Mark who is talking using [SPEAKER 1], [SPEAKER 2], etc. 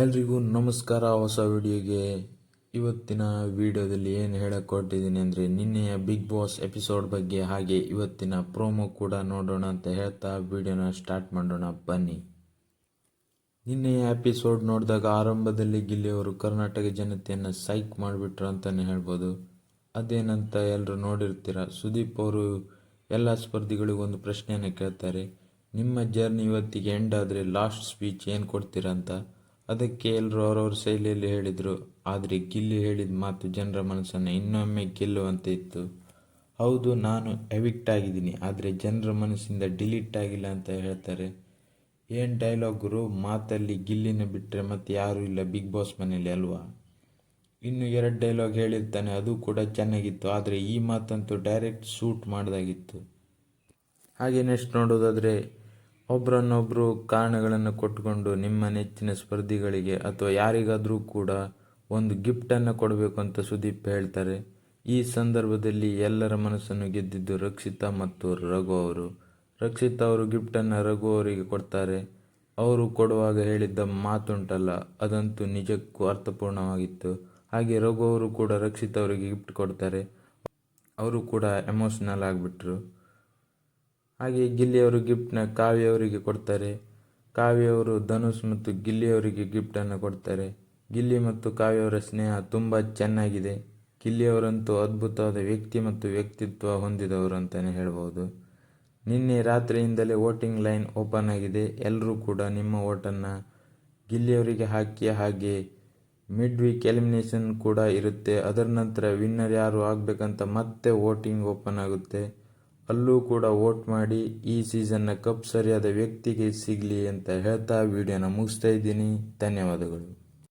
[SPEAKER 1] ಎಲ್ರಿಗೂ ನಮಸ್ಕಾರ. ಹೊಸ ವಿಡಿಯೋಗೆ ಇವತ್ತಿನ ವಿಡಿಯೋದಲ್ಲಿ ಏನು ಹೇಳಕ್ಕೆ ಕೊಟ್ಟಿದ್ದೀನಿ ಅಂದರೆ ನಿನ್ನೆಯ ಬಿಗ್ ಬಾಸ್ ಎಪಿಸೋಡ್ ಬಗ್ಗೆ ಹಾಗೆ ಇವತ್ತಿನ ಪ್ರೋಮೋ ಕೂಡ ನೋಡೋಣ ಅಂತ ಹೇಳ್ತಾ ವಿಡಿಯೋನ ಸ್ಟಾರ್ಟ್ ಮಾಡೋಣ. ಬನ್ನಿ. ನಿನ್ನೆಯ ಎಪಿಸೋಡ್ ನೋಡಿದಾಗ ಆರಂಭದಲ್ಲಿ ಗಿಲ್ಲಿಯವರು ಕರ್ನಾಟಕ ಜನತೆಯನ್ನು ಸೈಕ್ ಮಾಡಿಬಿಟ್ರು ಅಂತಲೇ ಹೇಳ್ಬೋದು. ಅದೇನಂತ ಎಲ್ಲರೂ ನೋಡಿರ್ತೀರ, ಸುದೀಪ್ ಅವರು ಎಲ್ಲ ಸ್ಪರ್ಧಿಗಳಿಗೊಂದು ಪ್ರಶ್ನೆಯನ್ನು ಕೇಳ್ತಾರೆ. ನಿಮ್ಮ ಜರ್ನಿ ಇವತ್ತಿಗೆ ಎಂಡ್ ಆದರೆ ಲಾಸ್ಟ್ ಸ್ಪೀಚ್ ಏನು ಕೊಡ್ತೀರಾ ಅಂತ. ಅದಕ್ಕೆ ಎಲ್ಲರೂ ಅವರವ್ರ ಶೈಲಿಯಲ್ಲಿ ಹೇಳಿದರು. ಆದರೆ ಗಿಲ್ಲಿ ಹೇಳಿದ ಮಾತು ಜನರ ಮನಸ್ಸನ್ನು ಇನ್ನೊಮ್ಮೆ ಗೆಲ್ಲುವಂತೆ ಇತ್ತು. ಹೌದು, ನಾನು ಎವಿಕ್ಟ್ ಆಗಿದ್ದೀನಿ, ಆದರೆ ಜನರ ಮನಸ್ಸಿಂದ ಡಿಲೀಟ್ ಆಗಿಲ್ಲ ಅಂತ ಹೇಳ್ತಾರೆ. ಏನು ಗುರು? ಮಾತಲ್ಲಿ ಗಿಲ್ಲಿನ ಬಿಟ್ಟರೆ ಮತ್ತೆ ಯಾರೂ ಇಲ್ಲ, ಬಿಗ್ ಬಾಸ್ ಮನೇಲಿ ಅಲ್ವಾ? ಇನ್ನು ಎರಡು ಡೈಲಾಗ್ ಹೇಳಿರ್ತಾನೆ, ಅದು ಕೂಡ ಚೆನ್ನಾಗಿತ್ತು, ಆದರೆ ಈ ಮಾತಂತೂ ಡೈರೆಕ್ಟ್ ಶೂಟ್ ಮಾಡಿದಾಗಿತ್ತು. ಹಾಗೆ ನೆಕ್ಸ್ಟ್ ನೋಡೋದಾದರೆ ಒಬ್ಬರನ್ನೊಬ್ಬರು ಕಾರಣಗಳನ್ನು ಕೊಟ್ಟುಕೊಂಡು ನಿಮ್ಮ ನೆಚ್ಚಿನ ಸ್ಪರ್ಧಿಗಳಿಗೆ ಅಥವಾ ಯಾರಿಗಾದರೂ ಕೂಡ ಒಂದು ಗಿಫ್ಟನ್ನು ಕೊಡಬೇಕು ಅಂತ ಸುದೀಪ್ ಹೇಳ್ತಾರೆ. ಈ ಸಂದರ್ಭದಲ್ಲಿ ಎಲ್ಲರ ಮನಸ್ಸನ್ನು ಗೆದ್ದಿದ್ದು ರಕ್ಷಿತಾ ಮತ್ತು ರಘು ಅವರು. ರಕ್ಷಿತಾ ಅವರು ಗಿಫ್ಟನ್ನು ರಘು ಅವರಿಗೆ ಕೊಡ್ತಾರೆ. ಅವರು ಕೊಡುವಾಗ ಹೇಳಿದ್ದ ಮಾತುಂಟಲ್ಲ, ಅದಂತೂ ನಿಜಕ್ಕೂ ಅರ್ಥಪೂರ್ಣವಾಗಿತ್ತು. ಹಾಗೆ ರಘು ಅವರು ಕೂಡ ರಕ್ಷಿತ ಅವರಿಗೆ ಗಿಫ್ಟ್ ಕೊಡ್ತಾರೆ. ಅವರು ಕೂಡ ಎಮೋಷ್ನಲ್ ಆಗಿಬಿಟ್ರು. ಹಾಗೆ ಗಿಲ್ಲಿಯವರು ಗಿಫ್ಟ್ನ ಕಾವ್ಯ ಅವರಿಗೆ ಕೊಡ್ತಾರೆ. ಕಾವ್ಯ ಅವರು ಧನುಷ್ ಮತ್ತು ಗಿಲ್ಲಿಯವರಿಗೆ ಗಿಫ್ಟನ್ನು ಕೊಡ್ತಾರೆ. ಗಿಲ್ಲಿ ಮತ್ತು ಕಾವ್ಯವರ ಸ್ನೇಹ ತುಂಬ ಚೆನ್ನಾಗಿದೆ. ಗಿಲ್ಲಿಯವರಂತೂ ಅದ್ಭುತವಾದ ವ್ಯಕ್ತಿ ಮತ್ತು ವ್ಯಕ್ತಿತ್ವ ಹೊಂದಿದವರು ಅಂತಲೇ ಹೇಳ್ಬೋದು. ನಿನ್ನೆ ರಾತ್ರಿಯಿಂದಲೇ ವೋಟಿಂಗ್ ಲೈನ್ ಓಪನ್ ಆಗಿದೆ. ಎಲ್ಲರೂ ಕೂಡ ನಿಮ್ಮ ಓಟನ್ನು ಗಿಲ್ಲಿಯವರಿಗೆ ಹಾಕಿ ಹಾಗೆ ಮಿಡ್ ವೀಕ್ ಎಲಿಮಿನೇಷನ್ ಕೂಡ ಇರುತ್ತೆ. ಅದರ ನಂತರ ವಿನ್ನರ್ ಯಾರು ಆಗಬೇಕಂತ ಮತ್ತೆ ವೋಟಿಂಗ್ ಓಪನ್ ಆಗುತ್ತೆ. ಅಲ್ಲೂ ಕೂಡ ವೋಟ್ ಮಾಡಿ ಈ ಸೀಸನ್ನ ಕಪ್ ಸರಿಯಾದ ವ್ಯಕ್ತಿಗೆ ಸಿಗಲಿ ಅಂತ ಹೇಳ್ತಾ ವಿಡಿಯೋನ ಮುಗಿಸ್ತಾ ಇದ್ದೀನಿ. ಧನ್ಯವಾದಗಳು.